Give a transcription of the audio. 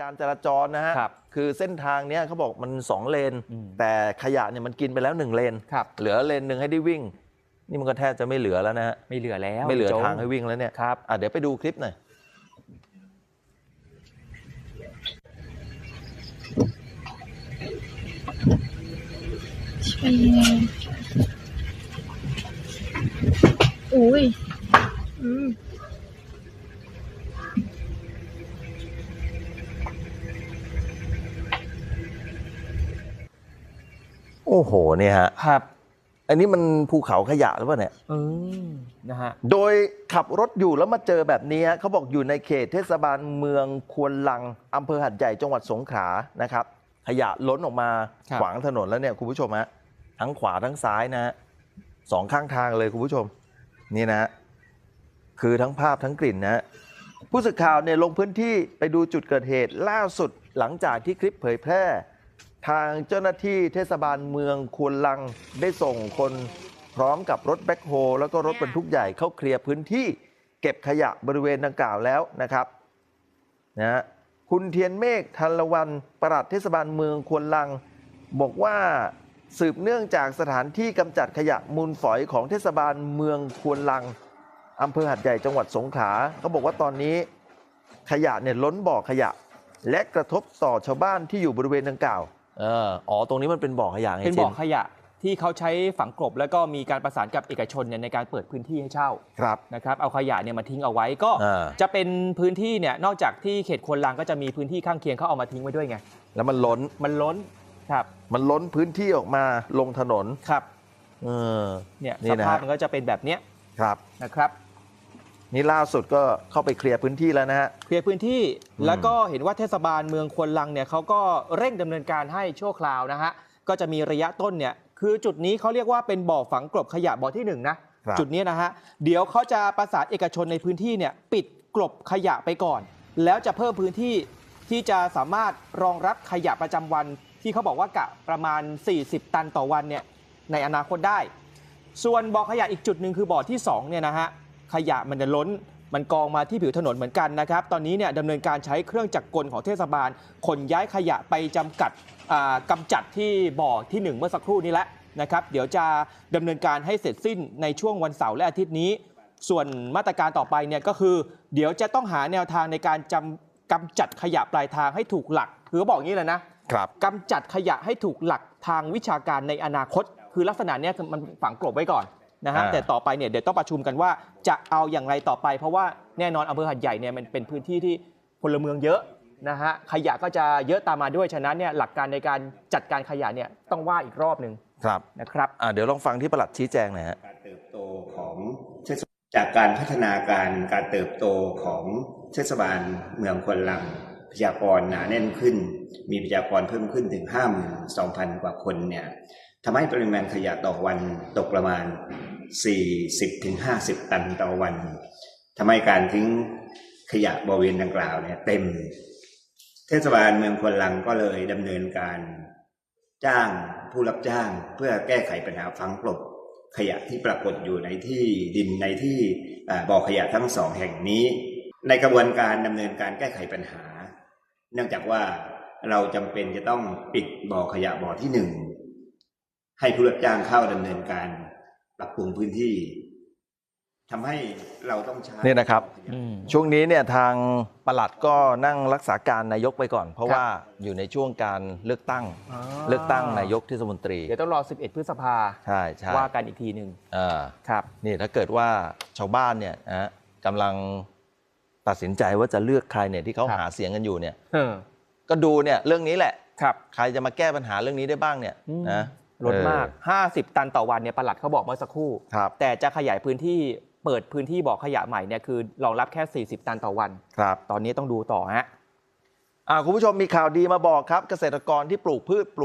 การจราจรนะฮะครับคือเส้นทางเนี้ยเขาบอกมันสองเลนอืมแต่ขยะเนี่ยมันกินไปแล้วหนึ่งเลนครับเหลือเลนหนึ่งให้ได้วิ่ง นี่มันก็แทบจะไม่เหลือแล้วนะฮะไม่เหลือแล้วไม่เหลือโจ๊กทางให้วิ่งแล้วเนี่ยครับอะเดี๋ยวไปดูคลิปหน่อยอืมอุ้ยอืม โอ้โหเนี่ยฮะครับ อันนี้มันภูเขาขยะหรือเปล่าเนี่ยเออนะฮะโดยขับรถอยู่แล้วมาเจอแบบนี้ฮะเขาบอกอยู่ในเขตเทศบาลเมืองควนลังอำเภอหัดใหญ่จังหวัดสงขลานะครับ ขยะล้นออกมาครับขวางถนนแล้วเนี่ยคุณผู้ชมฮะทั้งขวาทั้งซ้ายนะฮะสองข้างทางเลยคุณผู้ชม นี่นะฮะคือทั้งภาพทั้งกลิ่นนะฮะผู้สื่อข่าวเนี่ยลงพื้นที่ไปดูจุดเกิดเหตุล่าสุดหลังจากที่คลิปเผยแพร่ ทางเจ้าหน้าที่เทศบาลเมืองควนลังได้ส่งคนพร้อมกับรถแบ็คโฮแล้วก็รถบรรทุกใหญ่เข้าเคลียร์พื้นที่ เก็บขยะบริเวณดังกล่าวแล้วนะครับนะฮะคุณเทียนเมฆทันละวันประหลัดเทศบาลเมืองควนลัง บอกว่าสืบเนื่องจากสถานที่กำจัดขยะมูลฝอยของเทศบาลเมืองควนลังอำเภอหัดใหญ่จังหวัดสงขลาเขาบอกว่าตอนนี้ขยะเนี่ยล้นบ่อขยะ และกระทบต่อชาวบ้านที่อยู่บริเวณดังกล่าว เอออ๋อ ตรงนี้มันเป็นบ่อขยะไงเป็นจบ่นอขยะที่เขาใช้ฝังกลบแล้วก็มีการประสานกับเอกชนเนี่ยในการเปิดพื้นที่ให้เช่าครับนะครับเอาขยะเนี่ยมาทิ้งเอาไว้ก็อ่าจะเป็นพื้นที่เนี่ยนอกจากที่เขตควนลังก็จะมีพื้นที่ข้างเคียงเขาเอามาทิ้งไว้ด้วยไง แล้วมันล้นมันล้นครับ มันล้นพื้นที่ออกมาลงถนนครับเออเนี่ยนี่สนะภาพฮะมันก็จะเป็นแบบเนี้ยครับนะครับ นี่ล่าสุดก็เข้าไปเคลียร์พื้นที่แล้วนะฮะ เคลียร์พื้นที่อืมแล้วก็เห็นว่าเทศบาลเมืองควนลังเนี่ยเขาก็เร่งดำเนินการให้ชั่วคราวนะฮะ ก็จะมีระยะต้นเนี่ย คือจุดนี้เขาเรียกว่าเป็นบ่อฝังกลบขยะบ่อที่หนึ่งนะครับ จุดนี้นะฮะ เดี๋ยวเขาจะประสานเอกชนในพื้นที่เนี่ยปิดกลบขยะไปก่อน แล้วจะเพิ่มพื้นที่ที่จะสามารถรองรับขยะประจำวัน ที่เขาบอกว่ากะประมาณ 40 ตันต่อวันเนี่ยในอนาคตได้ ส่วนบ่อขยะอีกจุดหนึ่งคือบ่อที่2เนี่ยนะฮะ ขยะมันจะล้น มันกองมาที่ผิวถนนเหมือนกันนะครับ ตอนนี้เนี่ยดำเนินการใช้เครื่องจักรกลของเทศบาล ขนย้ายขยะไปจำกัดอ่ากำจัดที่บ่อที่ 1 เมื่อสักครู่นี้แหละนะครับ เดี๋ยวจะดำเนินการให้เสร็จสิ้นในช่วงวันเสาร์และอาทิตย์นี้ ส่วนมาตรการต่อไปเนี่ยก็คือ เดี๋ยวจะต้องหาแนวทางในการจำกำจัดขยะปลายทางให้ถูกหลักคือเขาบอกอย่างนี้เลยนะ ครับ กำจัดขยะให้ถูกหลักทางวิชาการในอนาคต คือลักษณะเนี้ยคือมันฝังกลบไว้ก่อน นะฮะอ่า แต่ต่อไปเนี่ยเดี๋ยวต้องประชุมกันว่าจะเอาอย่างไรต่อไป เพราะว่าแน่นอนอำเภอหัดใหญ่เนี่ยมันเป็นพื้นที่ที่พลเมืองเยอะนะฮะขยะก็จะเยอะตามมาด้วยฉะนั้นเนี่ยหลักการในการจัดการขยะเนี่ยต้องว่าอีกรอบหนึ่งครับนะครับ อ่าเดี๋ยวลองฟังที่ปลัดชี้แจงหน่อยฮะ การเติบโตของเทศจากการพัฒนาการการเติบโตของเทศบาลเมืองควนลังประชากรหนาแน่นขึ้น มีประชากรเพิ่มขึ้นถึง 52,000 กว่าคนเนี่ย ทำให้ปริมาณขยะต่อวันตกประมาณ 40-50 ตันต่อวันทำให้การทิ้งขยะบริเวณดังกล่าวเนี่ยเต็ม เทศบาลเมืองควนลังก็เลยดำเนินการจ้างผู้รับจ้างเพื่อแก้ไขปัญหาฝังกลบขยะที่ปรากฏอยู่ในที่ดินในที่บ่อขยะทั้งสองแห่งนี้ ในกระบวนการดำเนินการแก้ไขปัญหา เนื่องจากว่าเราจำเป็นจะต้องปิดบ่อขยะบ่อที่หนึ่ง ให้ผู้รับจ้างเข้าดำเนินการปรับปรุงพื้นที่ทำให้เราต้องใช้นี่นะครับอืมช่วงนี้เนี่ยทางปลัดก็นั่งรักษาการนายกไปก่อน เพราะครับว่าอยู่ในช่วงการเลือกตั้ง เลือกตั้งนายกเทศมนตรีเดี๋ยวต้องรอ 11 พฤษภาใช่ใช่ว่ากันอีกทีหนึ่งอ่าครับนี่ถ้าเกิดว่าชาวบ้านเนี่ยนะฮะกำลังตัดสินใจว่าจะเลือกใครเนี่ยที่เขาครับหาเสียงกันอยู่เนี่ยเออก็ดูเนี่ยเรื่องนี้แหละครับ ใครจะมาแก้ปัญหาเรื่องนี้ได้บ้างเนี่ยอืมนะ ลดมากเออ50 ตันต่อวันเนี่ยประหลัดเขาบอกเมื่อสักครู่ครับแต่จะขยายพื้นที่เปิดพื้นที่บ่อขยะใหม่เนี่ยคือรองรับแค่ 40 ตันต่อวันครับ ตอนนี้ต้องดูต่อฮะอ่าคุณผู้ชมมีข่าวดีมาบอกครับ เกษตรกรที่ปลูกพืชปลูก